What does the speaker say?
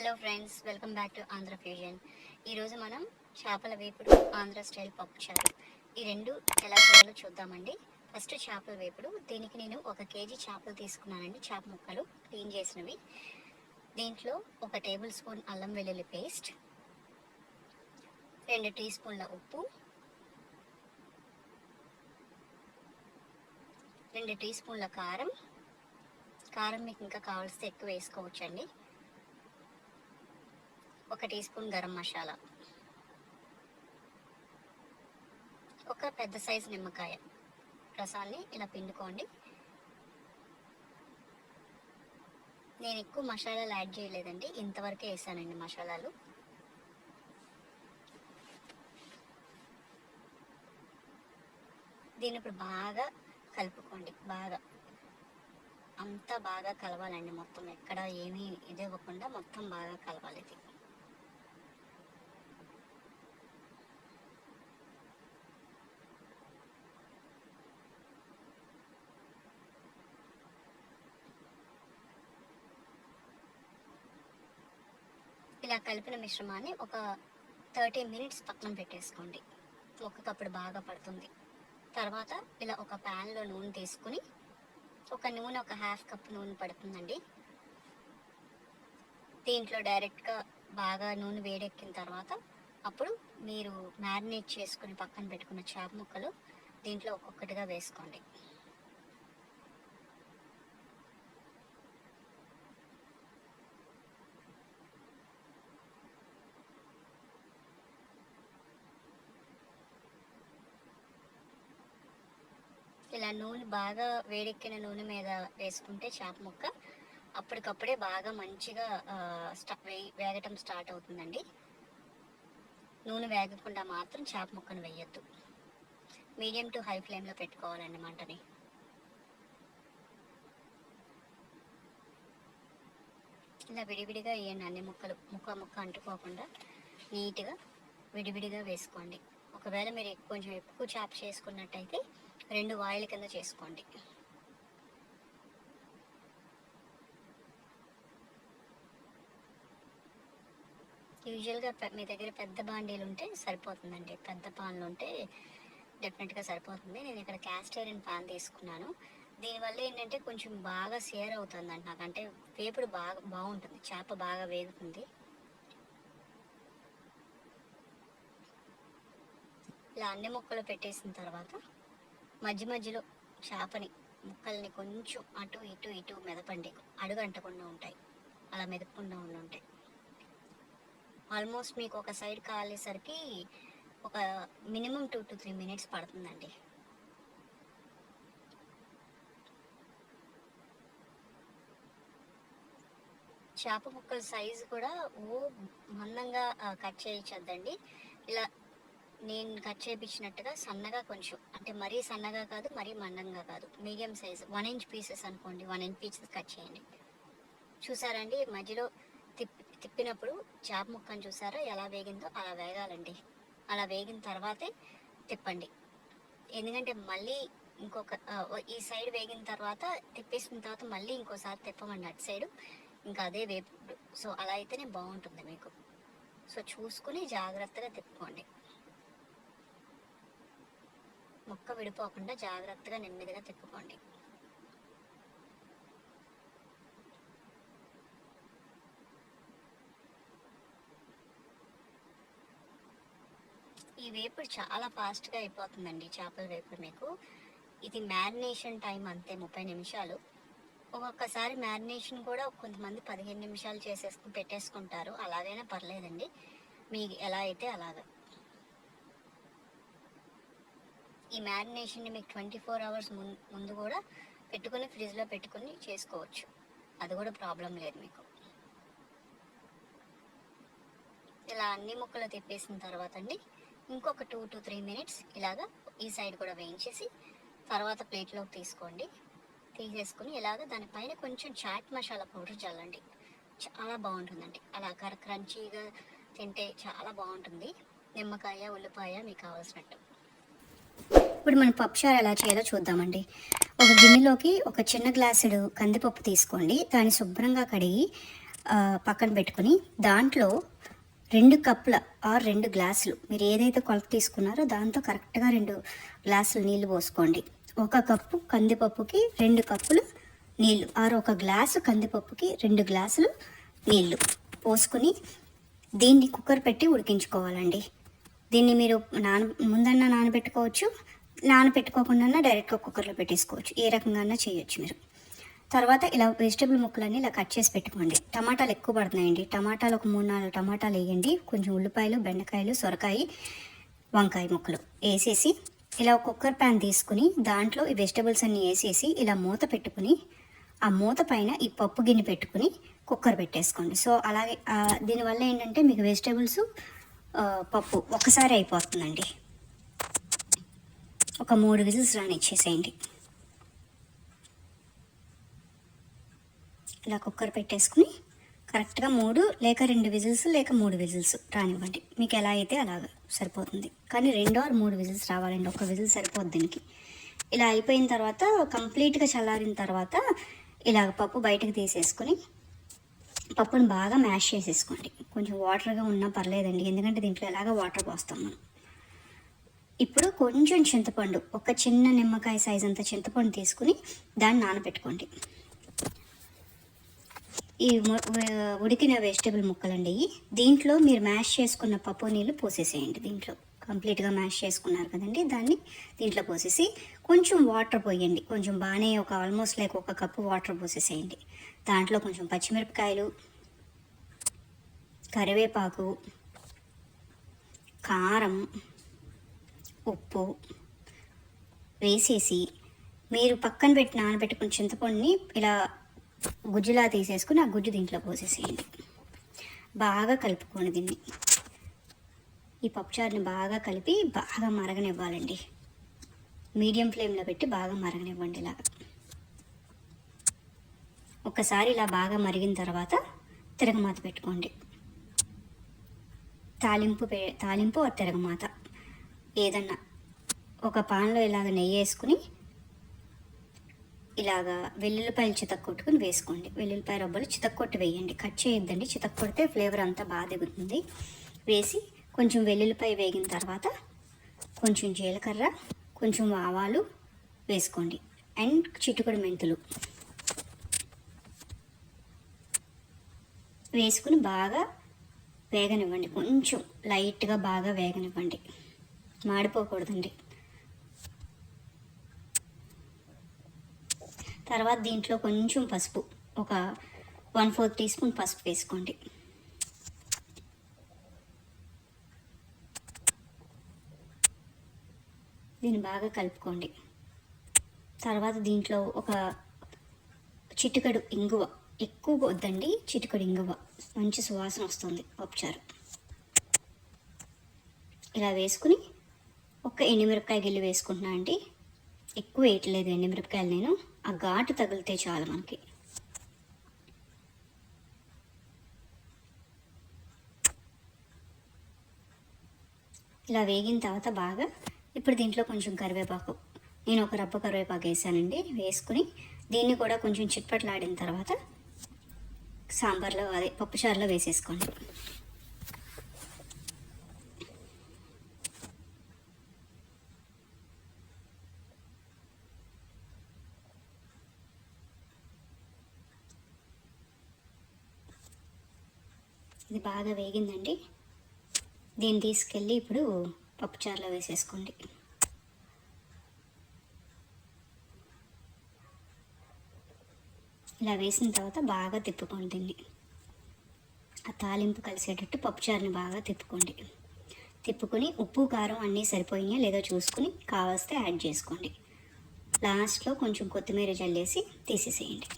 Hello friends welcome back to Andhra fusion ఈరోజు మనం చేపల వేపుడు ఆంధ్ర స్టైల్ పప్పుచారు ఈ రెండు ఎలా చేయాలో చూద్దామండి. ఫస్ట్ చేపల వేపుడు దీనికి నేను ఒక కేజీ చేపలు తీసుకున్నానండి. చేప ముక్కలు క్లీన్ చేసినవి. దీంట్లో ఒక టేబుల్ స్పూన్ అల్లం వెల్లుల్లి పేస్ట్ రెండు టీ స్పూన్ల ఉప్పు రెండు టీ స్పూన్ల కారం. కారం మీకు ఇంకా కావాల్సి ఎక్కువ వేసుకోవచ్చండి. ఒక టీ స్పూన్ గరం మసాలా. ఒక పెద్ద సైజు నిమ్మకాయ. రసాన్ని ఇలా పిండుకోండి. నేను ఎక్కువ మసాలాలు యాడ్ చేయలేదండి. ఇంతవరకే వేసానండి మసాలాలు. దీన్ని ఇప్పుడు బాగా కలుపుకోండి. బాగా. అంతా బాగా కలవాలండి మొత్తం. ఎక్కడ ఏమీ ఇదివ్వకుండా మొత్తం బాగా కలవాలి. ఇది ఇలా కలిపిన మిశ్రమాన్ని ఒక థర్టీ మినిట్స్ పక్కన పెట్టేసుకోండి. ఒక్కకప్పుడు బాగా పడుతుంది. తర్వాత ఇలా ఒక ప్యాన్లో నూనె తీసుకుని ఒక నూనె ఒక హాఫ్ కప్ నూనె పడుతుందండి. దీంట్లో డైరెక్ట్గా బాగా నూనె వేడెక్కిన తర్వాత అప్పుడు మీరు మ్యారినేట్ చేసుకుని పక్కన పెట్టుకున్న చేప ముక్కలు దీంట్లో ఒక్కొక్కటిగా వేసుకోండి. ఇలా నూనె బాగా వేడెక్కిన నూనె మీద వేసుకుంటే చేప ముక్క అప్పటికప్పుడే బాగా మంచిగా వే- వేగటం స్టార్ట్ అవుతుందండి. నూనె వేగకుండా మాత్రం చేప ముక్కను వేయొద్దు. మీడియం టు హై ఫ్లేమ్లో పెట్టుకోవాలండి మంటని. ఇలా విడివిడిగా వేయండి అన్ని ముక్కలు. ముక్క ముక్క అంటుకోకుండా నీట్గా విడివిడిగా వేసుకోండి. ఒకవేళ మీరు కొంచెం ఎక్కువ చాప్ చేసుకున్నట్టయితే రెండు వాయిల్ కింద చేసుకోండి. యూజువల్గా మీ దగ్గర పెద్ద బాండీలు ఉంటే సరిపోతుందండి. పెద్ద పాన్లు ఉంటే డెఫినెట్గా సరిపోతుంది. నేను ఇక్కడ క్యాస్ట్ ఐరన్ పాన్ తీసుకున్నాను. దీనివల్ల ఏంటంటే కొంచెం బాగా సేర్ అవుతుందండి నాకు. అంటే వేపుడు బాగా బాగుంటుంది. చేప బాగా వేగుతుంది. ఇలా అన్ని ముక్కలు పెట్టేసిన తర్వాత మధ్య మధ్యలో చేపని ముక్కల్ని కొంచెం అటు ఇటు ఇటు మెదపండి. అడుగంటకుండా ఉంటాయి. అలా మెదపకుండా ఉండి ఉంటాయి. ఆల్మోస్ట్ మీకు ఒక సైడ్ కాలేసరికి ఒక minimum two to three minutes పడుతుందండి. చేప ముక్కల సైజు కూడా ఓ మందంగా కట్ చేయించద్దండి. ఇలా నేను కట్ చేయించినట్టుగా సన్నగా కొంచెం. అంటే మరీ సన్నగా కాదు మరీ మందంగా కాదు. Medium size. One inch pieces అనుకోండి. వన్ ఇంచ్ పీసెస్ కట్ చేయండి. చూసారండి? మధ్యలో తిప్పి తిప్పినప్పుడు చేప ముక్కను చూసారా? ఎలా వేగిందో అలా వేగాలండి. అలా వేగిన తర్వాతే తిప్పండి. ఎందుకంటే మళ్ళీ ఇంకొక ఈ సైడ్ వేగిన తర్వాత తిప్పేసిన తర్వాత మళ్ళీ ఇంకోసారి తిప్పమండి అటు సైడ్. ఇంకా అదే వేపుడు. సో అలా అయితేనే బాగుంటుంది మీకు. సో చూసుకుని జాగ్రత్తగా తిప్పుకోండి. ముక్క విడిపోకుండా జాగ్రత్తగా నెమ్మదిగా తిప్పుకోండి. ఈ వేపుడు చాలా ఫాస్ట్గా అయిపోతుందండి చేపల వేపుడు మీకు. ఇది మ్యారినేషన్ టైం అంతే ముప్పై నిమిషాలు. ఒక్కొక్కసారి మ్యారినేషన్ కూడా కొంతమంది పదిహేను నిమిషాలు చేసేసుకుని పెట్టేసుకుంటారు. అలాగైనా పర్లేదండి. మీకు ఎలా అయితే అలాగా. ఈ మ్యారినేషన్ని మీకు ట్వంటీ ఫోర్ అవర్స్ ముందు కూడా పెట్టుకుని ఫ్రిడ్జ్లో పెట్టుకుని చేసుకోవచ్చు. అది కూడా ప్రాబ్లం లేదు మీకు. ఇలా అన్ని ముక్కలు తిప్పేసిన తర్వాత అండి ఇంకొక టూ టు త్రీ మినిట్స్ ఇలాగా ఈ సైడ్ కూడా వేయించేసి తర్వాత ప్లేట్లోకి తీసుకోండి. తీసేసుకుని ఇలాగ దానిపైన కొంచెం చాట్ మసాలా పౌడర్ చల్లండి. చాలా బాగుంటుందండి. అలా కర క్రంచీగా తింటే చాలా బాగుంటుంది. నిమ్మకాయ ఉల్లిపాయ మీకు కావాల్సినట్టు. ఇప్పుడు మనం పప్పుచారు ఎలా చేయాలో చూద్దామండి. ఒక గిన్నెలోకి ఒక చిన్న గ్లాసుడు కందిపప్పు తీసుకోండి. దాన్ని శుభ్రంగా కడిగి పక్కన పెట్టుకుని దాంట్లో రెండు కప్పుల ఆర్ రెండు గ్లాసులు మీరు ఏదైతే కొలత తీసుకున్నారో దాంతో కరెక్ట్గా రెండు గ్లాసులు నీళ్ళు పోసుకోండి. ఒక కప్పు కందిపప్పుకి రెండు కప్పులు నీళ్ళు. ఆరు ఒక గ్లాసు కందిపప్పుకి రెండు గ్లాసులు నీళ్ళు పోసుకుని దీన్ని కుక్కర్ పెట్టి ఉడికించుకోవాలండి. దీన్ని మీరు నాన ముందన్న నానబెట్టుకోవచ్చు. నానబెట్టుకోకుండా డైరెక్ట్గా కుక్కర్లో పెట్టేసుకోవచ్చు. ఏ రకంగా చేయొచ్చు మీరు. తర్వాత ఇలా వెజిటేబుల్ ముక్కలన్నీ ఇలా కట్ చేసి పెట్టుకోండి. టమాటాలు ఎక్కువ పడుతున్నాయండి. టమాటాలు ఒక మూడు నాలుగు టమాటాలు వేయండి. కొంచెం ఉల్లిపాయలు బెండకాయలు సొరకాయ వంకాయ ముక్కలు వేసేసి ఇలా కుక్కర్ ప్యాన్ తీసుకుని దాంట్లో ఈ వెజిటబుల్స్ అన్నీ వేసేసి ఇలా మూత పెట్టుకుని ఆ మూత పైన ఈ పప్పు గిన్నె పెట్టుకుని కుక్కర్ పెట్టేసుకోండి. సో అలాగే దీనివల్ల ఏంటంటే మీకు వెజిటేబుల్స్ పప్పు ఒక్కసారి అయిపోతుందండి. ఒక మూడు విజిల్స్ రానిచ్చేసేయండి. ఇలా కుక్కర్ పెట్టేసుకుని కరెక్ట్గా మూడు లేక రెండు విజిల్స్ లేక మూడు విజిల్స్ రానివ్వండి. మీకు ఎలా అయితే అలాగ సరిపోతుంది. కానీ రెండు ఆరు మూడు విజిల్స్ రావాలండి. ఒక విజిల్ సరిపోద్ది దీనికి. ఇలా అయిపోయిన తర్వాత కంప్లీట్గా చల్లారిన తర్వాత ఇలాగ పప్పు బయటకు తీసేసుకుని పప్పును బాగా మ్యాష్ చేసేసుకోండి. కొంచెం వాటర్గా ఉన్నా పర్లేదండి. ఎందుకంటే దీంట్లో ఎలాగ వాటర్ పోస్తాం మనం. ఇప్పుడు కొంచెం చింతపండు ఒక చిన్న నిమ్మకాయ సైజ్ అంత చింతపండు తీసుకుని దాన్ని నానబెట్టుకోండి. ఈ ఉడికిన వెజిటబుల్ ముక్కలండి దీంట్లో మీరు మ్యాష్ చేసుకున్న పప్పు నీళ్ళు పోసేసేయండి దీంట్లో. కంప్లీట్గా మ్యాష్ చేసుకున్నారు కదండి దాన్ని దీంట్లో పోసేసి కొంచెం వాటర్ పోయండి. కొంచెం బాగానే ఒక ఆల్మోస్ట్ లైక్ ఒక కప్పు వాటర్ పోసేసేయండి. దాంట్లో కొంచెం పచ్చిమిరపకాయలు కరివేపాకు కారం ఉప్పు వేసేసి మీరు పక్కన పెట్టి నానబెట్టుకున్న చింతపండుని ఇలా గుజ్జులా తీసేసుకుని ఆ గుజ్జు దీంట్లో పోసేసేయండి. బాగా కలుపుకోండి దీన్ని. ఈ పప్పుచారుని బాగా కలిపి బాగా మరగనివ్వాలండి. మీడియం ఫ్లేమ్లో పెట్టి బాగా మరగనివ్వండి ఇలాగా. ఒకసారి ఇలా బాగా మరిగిన తర్వాత తిరగమాత పెట్టుకోండి. తాలింపు పే తాలింపు ఆ తిరగమాత. ఏదన్నా. ఒక పాన్లో ఇలాగ నెయ్యి వేసుకుని ఇలాగా వెల్లుల్లిపాయలు చితక్కొట్టుకుని వేసుకోండి. వెల్లుల్లిపాయ రబ్బలు చితక్కొట్టి వేయండి. కట్ చేయొద్దండి. చితక్కొడితే ఫ్లేవర్ అంతా బాగా దిగుతుంది. వేసి కొంచెం వెల్లుల్లిపాయ వేగిన తర్వాత కొంచెం జీలకర్ర కొంచెం ఆవాలు వేసుకోండి. అండ్ చిట్టుకుడు మెంతులు వేసుకుని బాగా వేగనివ్వండి. కొంచెం లైట్గా బాగా వేగనివ్వండి. మాడిపోకూడదండి. తర్వాత దీంట్లో కొంచెం పసుపు ఒక వన్ ఫోర్త్ టీ స్పూన్ పసుపు వేసుకోండి. దీన్ని బాగా కలుపుకోండి. తర్వాత దీంట్లో ఒక చిటికడు ఇంగువ ఎక్కువ వద్దండి చిటికడు ఇంగువ. మంచి సువాసన వస్తుంది పప్పుచారు. ఇలా వేసుకుని ఒక ఎండుమిరపకాయ గిల్లు వేసుకుంటున్నా అండి. ఎక్కువ వేయట్లేదు ఎండుమిరపకాయలు నేను. ఆ ఘాటు తగిలితే చాలు మనకి. ఇలా వేగిన తర్వాత బాగా ఇప్పుడు దీంట్లో కొంచెం కరివేపాకు. నేను ఒక రబ్బ కరివేపాకు వేసానండి. వేసుకుని దీన్ని కూడా కొంచెం చిట్పట్లాడిన తర్వాత సాంబార్లో అదే పప్పుచారులో వేసేసుకోండి. ఇది బాగా వేగిందండి. దీన్ని తీసుకెళ్ళి ఇప్పుడు పప్పుచారులో వేసేసుకోండి. ఇలా వేసిన తర్వాత బాగా తిప్పుకోండి దీన్ని. ఆ తాలింపు కలిసేటట్టు పప్పుచారుని బాగా తిప్పుకోండి. తిప్పుకొని ఉప్పు కారం అన్నీ సరిపోయినాయా లేదో చూసుకుని కావస్తే యాడ్ చేసుకోండి. లాస్ట్లో కొంచెం కొత్తిమీర జల్లేసి తీసేసేయండి.